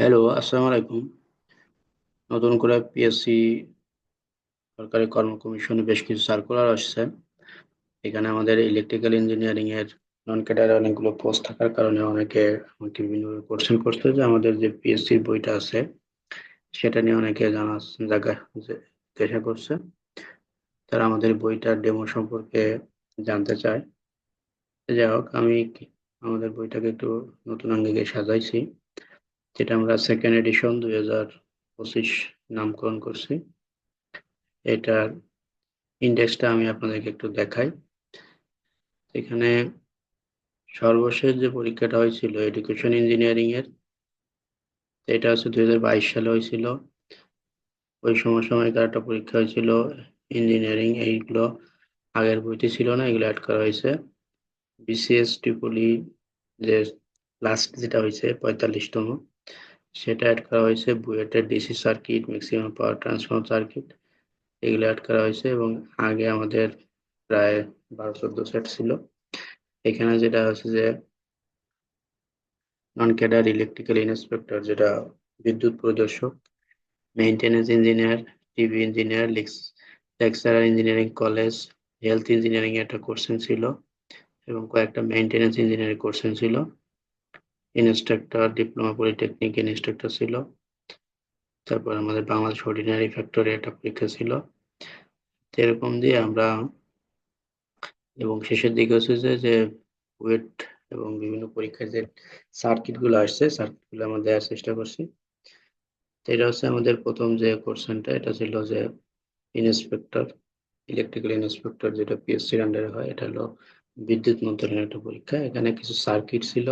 Hello আসসালামু আলাইকুম। নতুন করে পিএসসি সরকারি কর্ম কমিশনে বেশ কিছু সার্কুলার আসছে। এখানে আমাদের ইলেকট্রিক্যাল ইঞ্জিনিয়ারিং এর নন ক্যাডার অনেকগুলো পোস্ট থাকার কারণে অনেকে আমাকে বিভিন্ন কোশ্চেন করছে যে আমাদের যে পিএসসি বইটা আছে, সেটা নিয়ে অনেকে জানা জায়গা জিজ্ঞাসা করছে। তারা আমাদের বইটার ডেমো সম্পর্কে জানতে চায়। যাই হোক, আমি আমাদের বইটাকে একটু নতুন আঙ্গিকে সাজাইছি। যেটা আমরা সেকেন্ড এডিশন দুই হাজার পঁচিশ নামকরণ করছি। এটার ইন্ডেক্সটা আমি আপনাদেরকে একটু দেখাই। এখানে সর্বশেষ যে পরীক্ষাটা হয়েছিল এডুকেশন ইঞ্জিনিয়ারিং এর, এটা হচ্ছে দু হাজার বাইশ সালে হয়েছিল। ওই সময় সময়কার একটা পরীক্ষা হয়েছিল ইঞ্জিনিয়ারিং এইগুলো আগের বইতে ছিল না, এগুলো অ্যাড করা হয়েছে। বিসিএস টিপুলি যে লাস্ট যেটা হয়েছে, পঁয়তাল্লিশতম। সেটা অ্যাড করা হয়েছে বুয়েটের DC circuit maximum power transform circuit এগুলো অ্যাড করা হয়েছে এবং আগে আমাদের প্রায় বারো, চোদ্দ সেট ছিল। এখানে যেটা হচ্ছে যে নন ক্যাডার ইলেকট্রিক্যাল ইন্সপেক্টর যেটা বিদ্যুৎ পরিদর্শক maintenance engineer TV engineer lecturer engineering college health engineering একটা কোর্সেন ছিল এবং কয়েকটা মেইনটেনেন্স ইঞ্জিনিয়ারিং কোর্সেন ছিল। ইনস্ট্রাক্টর ডিপ্লোমা পলিটেকনিক ইনস্ট্রাক্টর ছিল। তারপর আমাদের বাংলাদেশ অর্ডিনারি ফ্যাক্টরি একটা পরীক্ষা ছিল। এরকম দিয়ে আমরা এবং শেষের দিকে হচ্ছে যে ওয়েট এবং বিভিন্ন পরীক্ষার যে সার্কিটগুলো আসছে সার্কিটগুলো আমরা দেওয়ার চেষ্টা করছি। এটা হচ্ছে আমাদের প্রথম যে কোর্সেনটা এটা ছিল যে ইন্সপেক্টর ইলেকট্রিক্যাল ইন্সপেক্টর যেটা পিএসসির আন্ডারে হয়, এটা হলো বিদ্যুৎ মন্ত্রণালয়ের একটা পরীক্ষা। এখানে কিছু সার্কিট ছিল।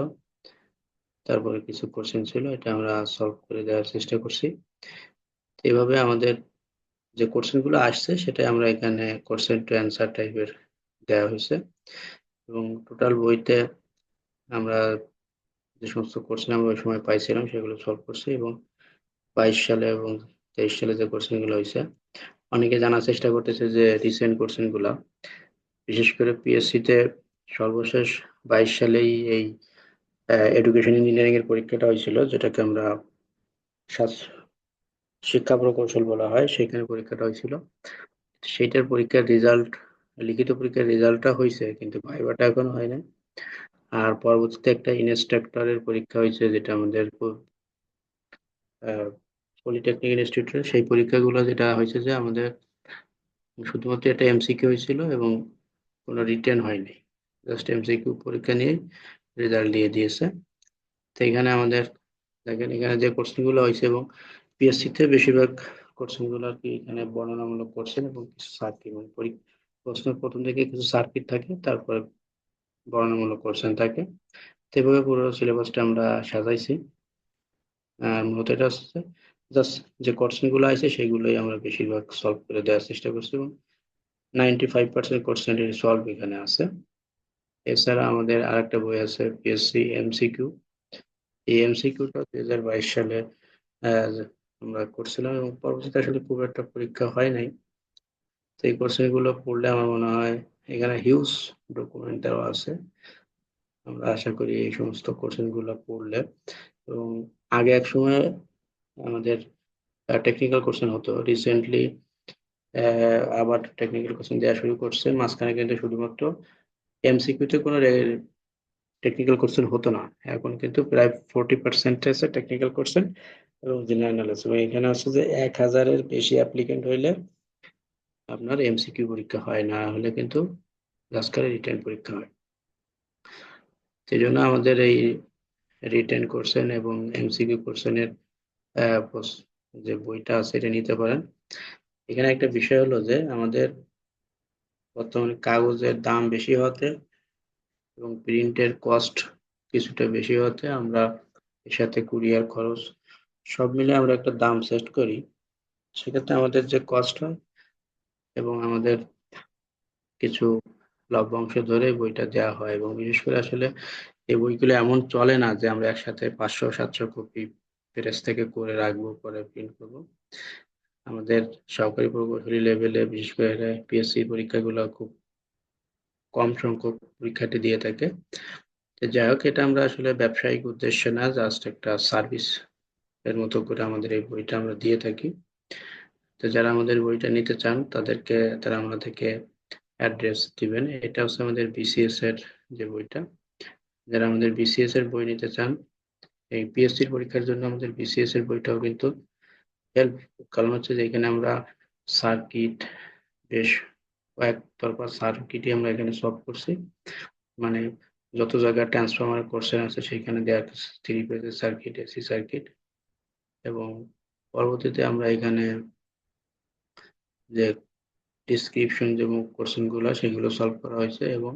তারপরে কিছু কোশ্চেন ছিল, এটা আমরা সলভ করে দেওয়ার চেষ্টা করছি। এভাবে আমাদের যে কোশ্চেনগুলো আসছে সেটা আমরা এখানে কোশ্চেন টু অ্যান্সার টাইপের দেওয়া হয়েছে। এবং টোটাল বইতে আমরা যে সমস্ত কোশ্চেন আমরা ওই সময় পাইছিলাম, সেগুলো সলভ করছি এবং বাইশ সালে এবং তেইশ সালে যে কোশ্চেনগুলো হয়েছে, অনেকে জানার চেষ্টা করতেছে যে রিসেন্ট কোশ্চেনগুলো বিশেষ করে পিএসসিতে সর্বশেষ বাইশ সালেই এই এডুকেশন ইঞ্জিনিয়ারিং এর পরীক্ষাটা হয়েছিল, যেটাকে আমরা শিক্ষা প্রকৌশল বলা হয় সেখানে পরীক্ষাটা হয়েছিল। সেইটার পরীক্ষার রেজাল্ট লিখিত পরীক্ষার রেজাল্টটা হয়েছে, কিন্তু ভাইবাটা এখন হয় না আর পরবর্তীতে একটা ইনস্ট্রাক্টরের পরীক্ষা হয়েছে, যেটা আমাদের পলিটেকনিক ইনস্টিটিউটের সেই পরীক্ষাগুলো যেটা হয়েছে যে আমাদের শুধুমাত্র একটা এমসিকিউ হয়েছিল এবং কোনো রিটার্ন হয়নি। জাস্ট এমসিকিউ পরীক্ষা নিয়ে রেজাল্ট দিয়ে দিয়েছে। তো এখানে আমাদের দেখেন, এখানে যে কোশ্চেনগুলো হয়েছে এবং পিএসসিতে বেশিরভাগ কোশ্চেনগুলো আর কি এখানে বর্ণনামূলক কোশ্চেন এবং কিছু সার্কিট মানে প্রশ্নের প্রথম থেকে কিছু সার্কিট থাকে, তারপরে বর্ণনামূলক কোশ্চেন থাকে। তো এভাবে পুরো সিলেবাসটা আমরা সাজাইছি। আর মূলত এটা হচ্ছে জাস্ট যে কোশ্চেনগুলো আছে সেগুলোই আমরা বেশিরভাগ সলভ করে দেওয়ার চেষ্টা করছি এবং ninety five percent question solve এখানে আছে। এছাড়া আমাদের আরেকটা বই আছে পিএসসি এমসিকিউ এই এমসিকিউটা দুই হাজার বাইশ সালে আমরা করছিলাম এবং পরবর্তীতে আসলে খুব একটা পরীক্ষা হয় নাই। তো এই কোশ্চেনগুলো পড়লে আমার মনে হয় এখানে হিউজ ডকুমেন্ট দেওয়া আছে। আমরা আশা করি এই সমস্ত কোশ্চেনগুলো পড়লে। এবং আগে এক সময় আমাদের টেকনিক্যাল কোশ্চেন হতো। রিসেন্টলি আবার টেকনিক্যাল কোশ্চেন দেওয়া শুরু করছে। মাঝখানে কিন্তু শুধুমাত্র এমসিকিউতে কোনো টেকনিক্যাল কোশ্চেন হতো না। এখন কিন্তু প্রায় ফোরটি পার্সেন্ট আছে টেকনিক্যাল কোশ্চেন এবং জেনারেল নলেজ এবং এখানে আছে যে এক হাজারের বেশি অ্যাপ্লিকেন্ট হইলে আপনার এমসিকিউ পরীক্ষা হয়, না হলে কিন্তু লাস্কারে রিটার্ন পরীক্ষা হয়। সেই জন্য আমাদের এই রিটার্ন কোর্সেন এবং এমসিকিউ কোর্সেনের যে বইটা আছে, এটা নিতে পারেন। এখানে একটা বিষয় হলো যে আমাদের বর্তমানে কাগজের দাম বেশি হতে এবং প্রিন্টের কস্ট কিছুটা বেশি হতে আমরা এর সাথে কুরিয়ার খরচ সব মিলে আমরা একটা দাম সেট করি। সেক্ষেত্রে আমাদের যে কস্ট হয় এবং আমাদের কিছু লভ্যাংশ ধরে বইটা দেওয়া হয় এবং বিশেষ করে আসলে এই বইগুলো এমন চলে না যে আমরা একসাথে পাঁচশো, সাতশো কপি প্রেস থেকে করে রাখব, পরে প্রিন্ট করব। আমাদের সরকারি প্রকৌশলী লেভেলে বিশেষ করে পিএসসি পরীক্ষাগুলো খুব কম সংখ্যক পরীক্ষার্থী দিয়ে থাকে। যাই হোক, এটা আমরা আসলে ব্যবসায়িক উদ্দেশ্যে না জাস্ট একটা সার্ভিস এর মতো করে আমাদের এই বইটা আমরা দিয়ে থাকি। তো যারা আমাদের বইটা নিতে চান, তাদেরকে, তারা আমাদেরকে অ্যাড্রেস দিবেন। এটা হচ্ছে আমাদের বিসিএস এর যে বইটা। যারা আমাদের বিসিএস এর বই নিতে চান, এই পিএসসির পরীক্ষার জন্য আমাদের বিসিএস এর বইটাও কিন্তু কারণ হচ্ছে যে এখানে আমরা সার্কিট বেশ কয়েক তরফা সার্কিটই আমরা এখানে সলভ করছি। মানে যত জায়গায় ট্রান্সফরমার কোশ্চেন আছে সেখানে দেওয়া থ্রি পেজের সার্কিট এসি সার্কিট এবং পরবর্তীতে আমরা এখানে যে ডিসক্রিপশন যে কোশ্চেনগুলো সেগুলো সলভ করা হয়েছে এবং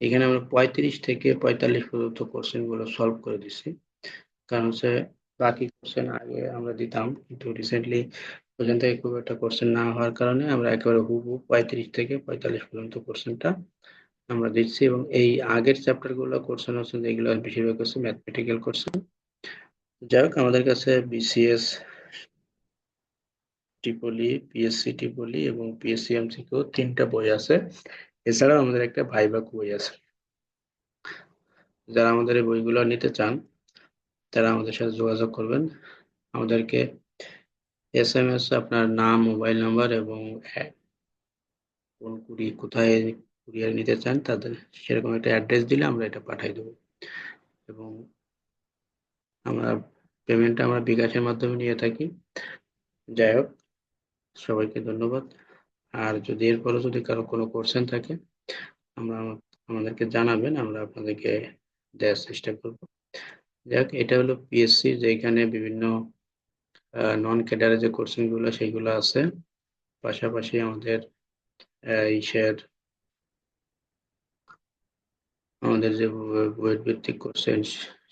এখানে আমরা পঁয়ত্রিশ থেকে পঁয়তাল্লিশ পর্যন্ত কোশ্চেনগুলো সলভ করে দিচ্ছি। কারণ হচ্ছে বাকি কোশ্চেন আগে আমরা দিতাম। কিন্তু রিসেন্টলি থেকে খুব একটা কোশ্চেন না হওয়ার কারণে আমরা একেবারে হুবহু পঁয়ত্রিশ থেকে পঁয়তাল্লিশ পর্যন্ত কোশ্চেনটা আমরা দিচ্ছি এবং এই আগের চ্যাপ্টারগুলো কোশ্চেন হচ্ছে যেগুলো বেশিরভাগ হচ্ছে ম্যাথমেটিক্যাল কোশ্চেন যাই হোক, আমাদের কাছে বিসিএস টিপলি পিএসসি টিপলি এবং পিএসসি এমসিকিউ তিনটা বই আছে। এছাড়াও আমাদের একটা ভাইবাক বই আছে। যারা আমাদের এই বইগুলো নিতে চান তারা আমাদের সাথে যোগাযোগ করবেন। আমাদেরকে এস এম এস আপনার নাম, মোবাইল নাম্বার এবং কোন কুড়ি কোথায় কুরিয়ার নিতে চান, তাদের সেরকম একটা অ্যাড্রেস দিলে আমরা এটা পাঠাই দেবো। এবং আমরা পেমেন্টটা আমরা বিকাশের মাধ্যমে নিয়ে থাকি। যাই হোক, সবাইকে ধন্যবাদ। আর যদি এরপরও যদি কারও কোনো কোশ্চেন থাকে, আমরা আমাদেরকে জানাবেন, আমরা আপনাদেরকে দেওয়ার চেষ্টা করব। যাক এটা হলো পিএসসি যেখানে বিভিন্ন নন ক্যাডারে যে কোর্সিংগুলো সেইগুলো আছে। পাশাপাশি আমাদের ইসের, আমাদের যে ওয়েট ভিত্তিক কোর্সেন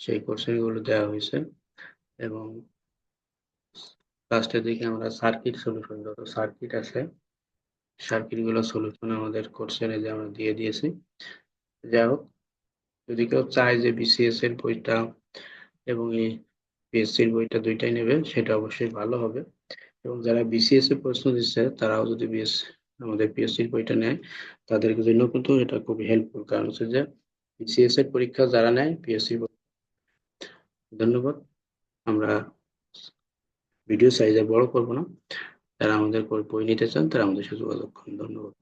সেই কোর্সেনগুলো দেওয়া হয়েছে। এবং লাস্টের দিকে আমরা সার্কিট সলিউশন যত সার্কিট আছে সার্কিটগুলো সলিউশন আমাদের কোর্সেনে যে আমরা দিয়ে দিয়েছি। যাই হোক যদি কেউ চায় যে বিসিএস এর বইটা এবং এই পিএসসির বইটা দুইটাই নেবে, সেটা অবশ্যই ভালো হবে। এবং যারা বিসিএস এর প্রশ্ন দিচ্ছে, তারাও যদি বিএস আমাদের পিএসসি পিএসসির বইটা নেয় তাদের জন্য কিন্তু এটা খুব হেল্পফুল কারণ হচ্ছে যে বিসিএস এর পরীক্ষা যারা নেয় পিএসসি ধন্যবাদ। আমরা ভিডিও সাইজে বড় করব না। যারা আমাদের বই নিতে চান, তারা আমাদের সাথে যোগাযোগ করুন। ধন্যবাদ।